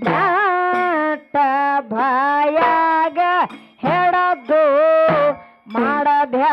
ನಾಟ ಭಯಾಗ ಹೆಡದು ಮಾಡಬ್ಯಾ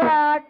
back.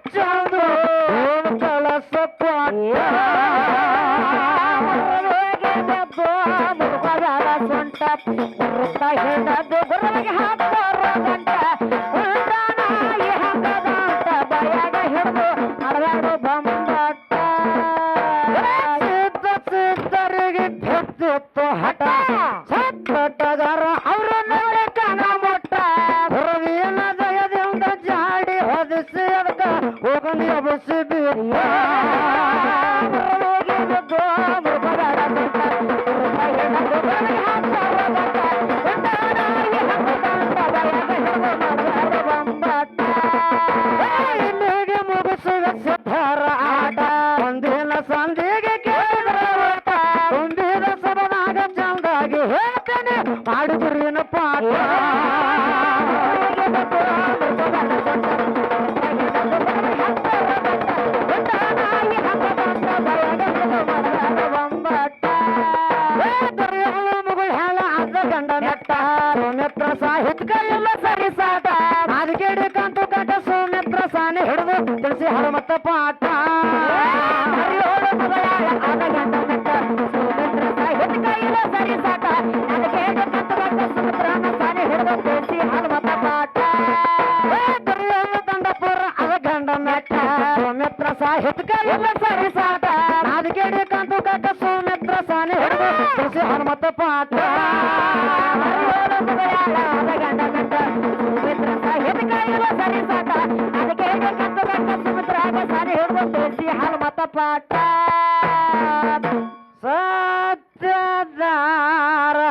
ತಿಳಿಸಿ ಹನುಮತ್ತ ಪಾಠ. ಗಂಡ ಸೌಮಿತ್ರ ಸಾಹಿತ್ಯ ಎಲ್ಲ ಸರಿ ಸಾಟ ನಾದಿಕೇಡಿ ಕಂತು ಕಟ್ಟ ಗಂಡ ಸೌಮಿತ್ರ ಸಾನೆ ಹಿಡಿದು ತಿಳಿಸಿ ಹನುಮತ್ತ ಪಾಠ ಗಂಡ ನೆಟ್ಟ ಸುಮಿತ್ರ ಸಾಹಿತ್ಯ ಎಲ್ಲ ಅದಕ್ಕೆ ಕಂತು ಕಟ್ಟ ಸುಮಿತ್ರ ಸಾನೆ ಹಿಡಿದು ತಿಳಿಸಿ ಹನುಮತ್ತ ಪಾಠ